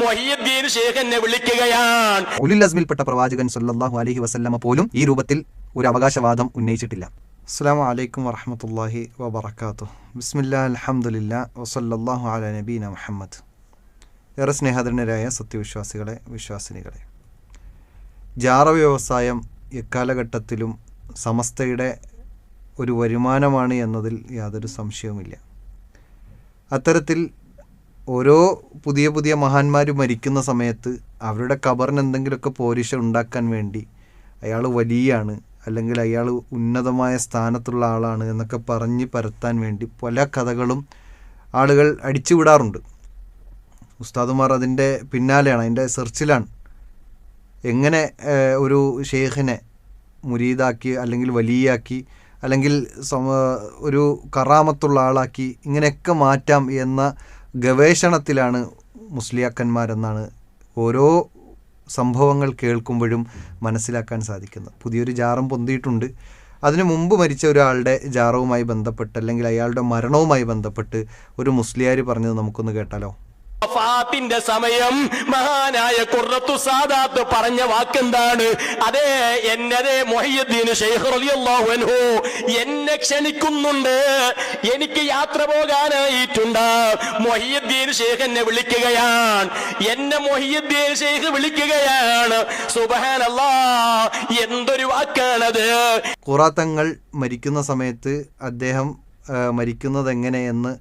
മൊഹിയുദ്ദീൻ ഷേഖ് എന്നെ വിളിക്കുകയാണ്. ഉലിലസ്മിൽപ്പെട്ട പ്രവാചകൻ സല്ലാഹു അലഹി വസല്ലമ പോലും ഈ രൂപത്തിൽ ഒരു അവകാശവാദം ഉന്നയിച്ചിട്ടില്ല. അസ്സാം വലൈക്കും വറഹമത്തല്ലാഹി വബർക്കാത്തു ബിസ്മില്ലാ അലഹമുല്ല വസല്ലല്ലാഹു അല നബീന മുഹമ്മദ്. ഏറെ സ്നേഹധരനരായ സത്യവിശ്വാസികളെ വിശ്വാസിനികളെ. ജാറ വ്യവസായം എക്കാലഘട്ടത്തിലും സമസ്തയുടെ ഒരു വരുമാനമാണ് എന്നതിൽ യാതൊരു സംശയവുമില്ല. അത്തരത്തിൽ ഓരോ പുതിയ പുതിയ മഹാന്മാർ മരിക്കുന്ന സമയത്ത് അവരുടെ കബറിന് എന്തെങ്കിലുമൊക്കെ പോരിശ ഉണ്ടാക്കാൻ വേണ്ടി അയാൾ വലിയാണ് അല്ലെങ്കിൽ അയാൾ ഉന്നതമായ സ്ഥാനത്തുള്ള ആളാണ് എന്നൊക്കെ പറഞ്ഞ് പരത്താൻ വേണ്ടി പല കഥകളും ആളുകൾ അടിച്ചുവിടാറുണ്ട് ഉസ്താദുമാർ അതിന്റെ പിന്നാലെയാണ് അതിന്റെ സെർച്ചിലാണ്. എങ്ങനെ ഒരു ഷെയ്ഖിനെ മുരീദാക്കി അല്ലെങ്കിൽ വലിയാക്കി അല്ലെങ്കിൽ ഒരു കറാമത്തുള്ള ആളാക്കി ഇങ്ങനെയൊക്കെ മാറ്റാം എന്ന ഗവേഷണത്തിലാണ് മുസ്ലിയാക്കന്മാരെന്നാണ് ഓരോ സംഭവങ്ങൾ കേൾക്കുമ്പോഴും മനസ്സിലാക്കാൻ സാധിക്കുന്നത്. പുതിയൊരു ജാറം പൊന്തിയിട്ടുണ്ട്. അതിനു മുമ്പ് മരിച്ച ഒരാളുടെ ജാറവുമായി ബന്ധപ്പെട്ട് അല്ലെങ്കിൽ അയാളുടെ മരണവുമായി ബന്ധപ്പെട്ട് ഒരു മുസ്ലിയാർ പറഞ്ഞത് നമുക്കൊന്ന് കേട്ടാലോ? വഫാത്തിന്റെ സമയം. മഹാനായ കുറത്തു സാദാത്ത് പറഞ്ഞ വാക്കെന്താണ്? അതെ എന്നതെ മൊഹയ്യദ്ദീന് ഷെയ്ഖ് റളിയല്ലാഹു അൻഹു എന്നെ ക്ഷണിക്കുന്നുണ്ട്. എനിക്ക് യാത്ര പോകാനായിട്ടുണ്ട്. മൊഹിയുദ്ദീൻ ഷെയ്ഖ് എന്നെ വിളിക്കുകയാണ്. എന്നെ മൊഹിയുദ്ദീൻ ഷെയ്ഖ് വിളിക്കുകയാണ്. സുബഹാനല്ലാ എന്തൊരു വാക്കാണത്? കുറാത്തങ്ങൾ മരിക്കുന്ന സമയത്ത് അദ്ദേഹം മരിക്കുന്നത് എങ്ങനെയെന്ന്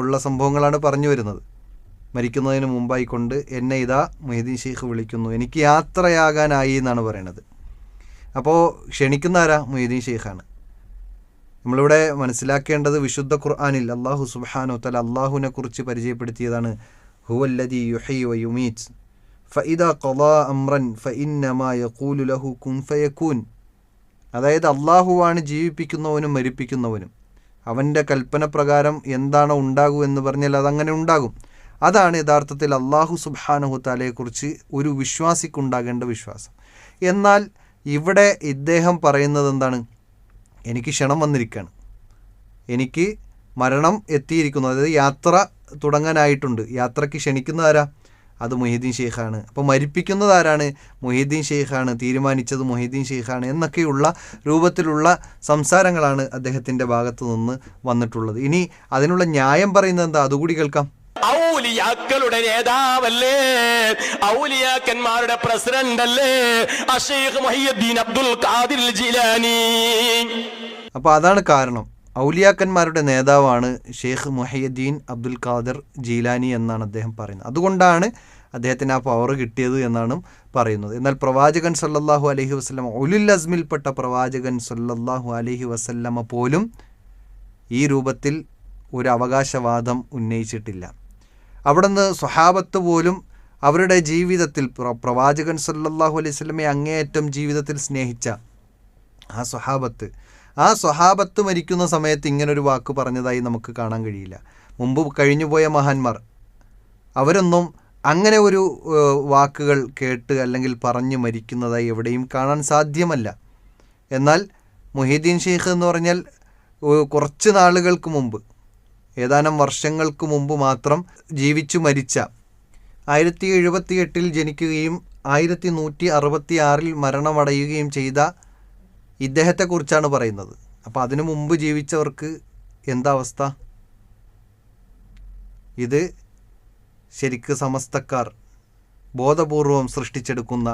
ഉള്ള സംഭവങ്ങളാണ് പറഞ്ഞു വരുന്നത്. മരിക്കുന്നതിന് മുമ്പായിക്കൊണ്ട് എന്നെ ഇതാ മൊഹീദ്ദീൻ ഷെയ്ഖ് വിളിക്കുന്നു. എനിക്ക് യാത്രയാകാനായി എന്നാണ് പറയണത്. അപ്പോൾ ക്ഷണിക്കുന്ന ആരാ? മൊഹീദ്ദീൻ ഷെയ്ഖാണ്. നമ്മളിവിടെ മനസ്സിലാക്കേണ്ടത് വിശുദ്ധ ഖുർആാനിൽ അള്ളാഹു സുബാനു തല അള്ളാഹുവിനെ കുറിച്ച് പരിചയപ്പെടുത്തിയതാണ്. ഹുവല്ലദി വ ഖളാ യഖൂലു ഫയകൂൻ അതായത് അള്ളാഹുവാണ് ജീവിപ്പിക്കുന്നവനും മരിപ്പിക്കുന്നവനും. അവന്റെ കൽപ്പന പ്രകാരം എന്താണോ ഉണ്ടാകൂ എന്ന് പറഞ്ഞാൽ അതങ്ങനെ ഉണ്ടാകും. അതാണ് യഥാർത്ഥത്തിൽ അള്ളാഹു സുബാനഹു താലയെക്കുറിച്ച് ഒരു വിശ്വാസിക്കുണ്ടാകേണ്ട വിശ്വാസം. എന്നാൽ ഇവിടെ ഇദ്ദേഹം പറയുന്നത് എന്താണ്? എനിക്ക് ക്ഷണം വന്നിരിക്കുകയാണ് എനിക്ക് മരണം എത്തിയിരിക്കുന്നു. അതായത് യാത്ര തുടങ്ങാനായിട്ടുണ്ട്. യാത്രയ്ക്ക് ക്ഷണിക്കുന്ന ആരാ? അത് മൊഹീദ്ദീൻ ഷെയ്ഖാണ്. അപ്പോൾ മരിപ്പിക്കുന്നത് ആരാണ്? മൊഹീദ്ദീൻ ഷെയ്ഖാണ്. തീരുമാനിച്ചത് മൊഹീദ്ദീൻ ഷെയ്ഖാണ് എന്നൊക്കെയുള്ള രൂപത്തിലുള്ള സംസാരങ്ങളാണ് അദ്ദേഹത്തിന്റെ ഭാഗത്തു നിന്ന് വന്നിട്ടുള്ളത്. ഇനി അതിനുള്ള ന്യായം പറയുന്നത് എന്താ? അതുകൂടി കേൾക്കാം. ഔലിയാക്കളുടെ നേതാവല്ലേ? ഔലിയാക്കന്മാരുടെ പ്രസിഡന്റ് അല്ലേ അഷേഖ് മൊഹിയുദ്ദീൻ അബ്ദുൽ ഖാദിർ ജിലാനി. അപ്പൊ അതാണ് കാരണം. ഔലിയാക്കന്മാരുടെ നേതാവാണ് ഷെയ്ഖ് മുഹയ്യദ്ദീൻ അബ്ദുൽ ഖാദിർ ജീലാനി എന്നാണ് അദ്ദേഹം പറയുന്നത്. അതുകൊണ്ടാണ് അദ്ദേഹത്തിന് ആ പവർ കിട്ടിയത് എന്നാണ് പറയുന്നത്. എന്നാൽ പ്രവാചകൻ സല്ലാഹു അലഹി വസ്ലം ഉലുൽ അസ്മിൽപ്പെട്ട പ്രവാചകൻ സല്ലാഹു അലഹി വസല്ലമ പോലും ഈ രൂപത്തിൽ ഒരു അവകാശവാദം ഉന്നയിച്ചിട്ടില്ല. അവിടുന്ന് സ്വഹാബത്ത് പോലും അവരുടെ ജീവിതത്തിൽ പ്ര- പ്രവാചകൻ സല്ലാഹു അലൈഹി സ്വലമെ അങ്ങേയറ്റം ജീവിതത്തിൽ സ്നേഹിച്ച ആ സ്വഹാബത്ത്. ആ സ്വഹാബത്ത് മരിക്കുന്ന സമയത്ത് ഇങ്ങനൊരു വാക്ക് പറഞ്ഞതായി നമുക്ക് കാണാൻ കഴിയില്ല. മുമ്പ് കഴിഞ്ഞുപോയ മഹാന്മാർ അവരൊന്നും അങ്ങനെ ഒരു വാക്കുകൾ കേട്ട് അല്ലെങ്കിൽ പറഞ്ഞു മരിക്കുന്നതായി എവിടെയും കാണാൻ സാധ്യമല്ല. എന്നാൽ മുഹീദ്ദീൻ ഷെയ്ഖ് എന്ന് പറഞ്ഞാൽ കുറച്ച് നാളുകൾക്ക് മുമ്പ് ഏതാനും വർഷങ്ങൾക്ക് മുമ്പ് മാത്രം ജീവിച്ചു മരിച്ച. ആയിരത്തി എഴുപത്തി എട്ടിൽ ജനിക്കുകയും ആയിരത്തി നൂറ്റി അറുപത്തി ആറിൽ മരണമടയുകയും ചെയ്ത ഇദ്ദേഹത്തെക്കുറിച്ചാണ് പറയുന്നത്. അപ്പോൾ അതിനു മുമ്പ് ജീവിച്ചവർക്ക് എന്താ അവസ്ഥ? ഇത് ശരിക്ക് സമസ്തക്കാർ ബോധപൂർവം സൃഷ്ടിച്ചെടുക്കുന്ന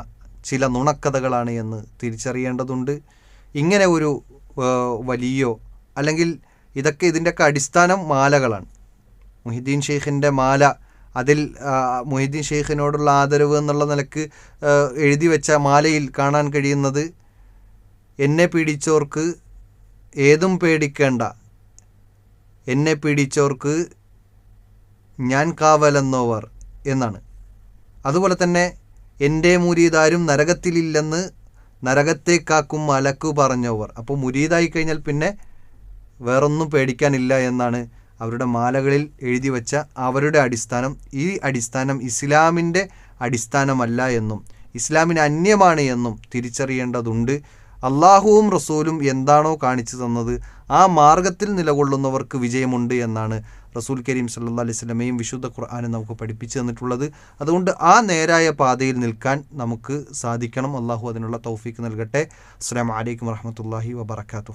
ചില നുണക്കഥകളാണ് എന്ന് തിരിച്ചറിയേണ്ടതുണ്ട്. ഇങ്ങനെ ഒരു വലിയോ അല്ലെങ്കിൽ ഇതൊക്കെ ഇതിന്റെയൊക്കെ അടിസ്ഥാനം മാലകളാണ്. മുഹിദ്ദീൻ ഷെയ്ഖിന്റെ മാല അതിൽ മുഹിദ്ദീൻ ഷെയ്ഖിനോടുള്ള ആദരവ് എന്നുള്ള നിലയ്ക്ക് എഴുതി വെച്ച മാലയിൽ കാണാൻ കഴിയുന്നത് എന്നെ പീഡിച്ചോർക്ക് ഏതും പേടിക്കേണ്ട എന്നെ പീഡിച്ചോർക്ക് ഞാൻ കാവലെന്നോവർ എന്നാണ്. അതുപോലെ തന്നെ എന്റെ മുരീദാരും നരകത്തിലില്ലെന്ന് നരകത്തേക്കാക്കും മലക്കു പറഞ്ഞവർ. അപ്പോൾ മുരീദായി കഴിഞ്ഞാൽ പിന്നെ വേറൊന്നും പേടിക്കാനില്ല എന്നാണ് അവരുടെ മാലകളിൽ എഴുതി വച്ച അവരുടെ അടിസ്ഥാനം. ഈ അടിസ്ഥാനം ഇസ്ലാമിന്റെ അടിസ്ഥാനമല്ല എന്നും ഇസ്ലാമിന് അന്യമാണ് എന്നും തിരിച്ചറിയേണ്ടതുണ്ട്. അള്ളാഹുവും റസൂലും എന്താണോ കാണിച്ചു തന്നത് ആ മാർഗത്തിൽ നിലകൊള്ളുന്നവർക്ക് വിജയമുണ്ട് എന്നാണ് റസൂൽ കരീം സല്ലാ അലൈഹി സ്വലമയും വിശുദ്ധ ഖുർആാനും നമുക്ക് പഠിപ്പിച്ചു തന്നിട്ടുള്ളത്. അതുകൊണ്ട് ആ നേരായ പാതയിൽ നിൽക്കാൻ നമുക്ക് സാധിക്കണം. അള്ളാഹു അതിനുള്ള തൗഫീക്ക് നൽകട്ടെ. അസ്സാം വലൈക്കും വർഹമത്തല്ലാഹി വബർക്കാത്തു